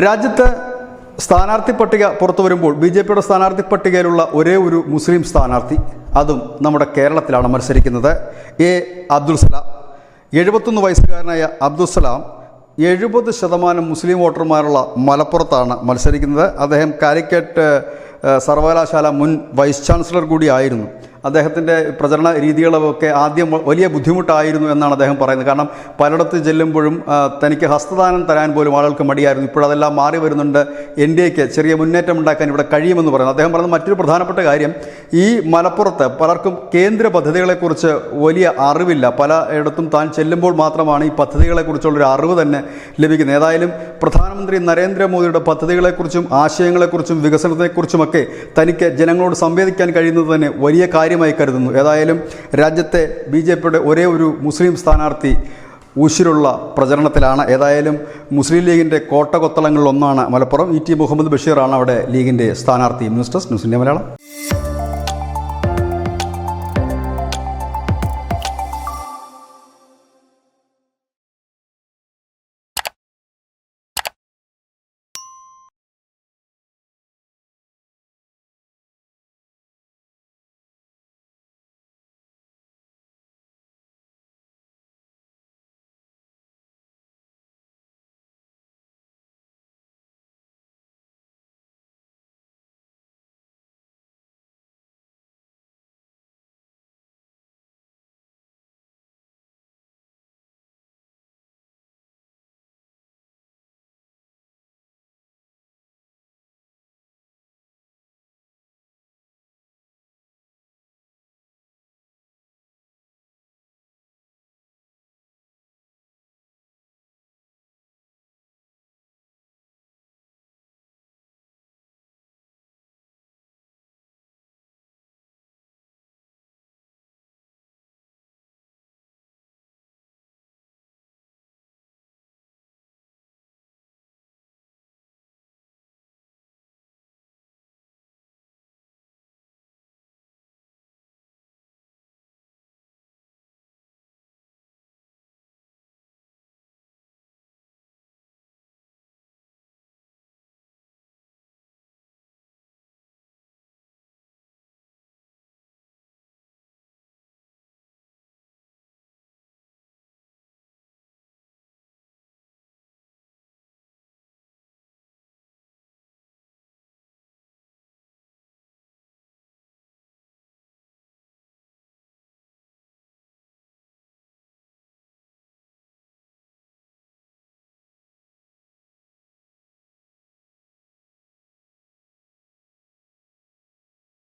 രാജ്യത്ത് സ്ഥാനാർത്ഥി പട്ടിക പുറത്തു വരുമ്പോൾ ബി ജെ പിയുടെ സ്ഥാനാർത്ഥി പട്ടികയിലുള്ള ഒരേ ഒരു മുസ്ലിം സ്ഥാനാർത്ഥി അതും നമ്മുടെ കേരളത്തിലാണ് മത്സരിക്കുന്നത്. എ അബ്ദുൽ സലാം. എഴുപത്തൊന്ന് വയസ്സുകാരനായ അബ്ദുൽ സലാം എഴുപത് ശതമാനം മുസ്ലിം വോട്ടർമാരുള്ള മലപ്പുറത്താണ് മത്സരിക്കുന്നത്. അദ്ദേഹം കാലിക്കറ്റ് സർവകലാശാല മുൻ വൈസ് ചാൻസലർ കൂടിയായിരുന്നു അദ്ദേഹത്തിന്റെ പ്രചരണ രീതികളൊക്കെ ആദ്യം വലിയ ബുദ്ധിമുട്ടായിരുന്നു എന്നാണ് അദ്ദേഹം പറയുന്നത്. കാരണം പലയിടത്ത് ചെല്ലുമ്പോഴും തനിക്ക് ഹസ്തദാനം തരാൻ പോലും ആളുകൾക്ക് മടിയായിരുന്നു. ഇപ്പോഴതെല്ലാം മാറി വരുന്നുണ്ട്. എൻ ഡി എക്ക് ചെറിയ മുന്നേറ്റം ഉണ്ടാക്കാൻ ഇവിടെ കഴിയുമെന്ന് പറയുന്നു. അദ്ദേഹം പറയുന്ന മറ്റൊരു പ്രധാനപ്പെട്ട കാര്യം ഈ മലപ്പുറത്ത് പലർക്കും കേന്ദ്ര പദ്ധതികളെക്കുറിച്ച് വലിയ അറിവില്ല. പലയിടത്തും താൻ ചെല്ലുമ്പോൾ മാത്രമാണ് ഈ പദ്ധതികളെക്കുറിച്ചുള്ളൊരു അറിവ് തന്നെ ലഭിക്കുന്നത്. ഏതായാലും പ്രധാനമന്ത്രി നരേന്ദ്രമോദിയുടെ പദ്ധതികളെക്കുറിച്ചും ആശയങ്ങളെക്കുറിച്ചും വികസനത്തെക്കുറിച്ചുമൊക്കെ തനിക്ക് ജനങ്ങളോട് സംവേദിക്കാൻ കഴിയുന്നത് തന്നെ വലിയ കാര്യമായി കരുതുന്നു. ഏതായാലും രാജ്യത്തെ ബി ജെ പിയുടെ ഒരേ ഒരു മുസ്ലിം സ്ഥാനാർത്ഥി ഉശിരുള്ള പ്രചരണത്തിലാണ്. ഏതായാലും മുസ്ലിം ലീഗിന്റെ കോട്ടകൊത്തളങ്ങളിലൊന്നാണ് മലപ്പുറം. ഇ ടി മുഹമ്മദ് ബഷീറാണ് അവിടെ ലീഗിന്റെ സ്ഥാനാർത്ഥി. News desk news India Malayalam.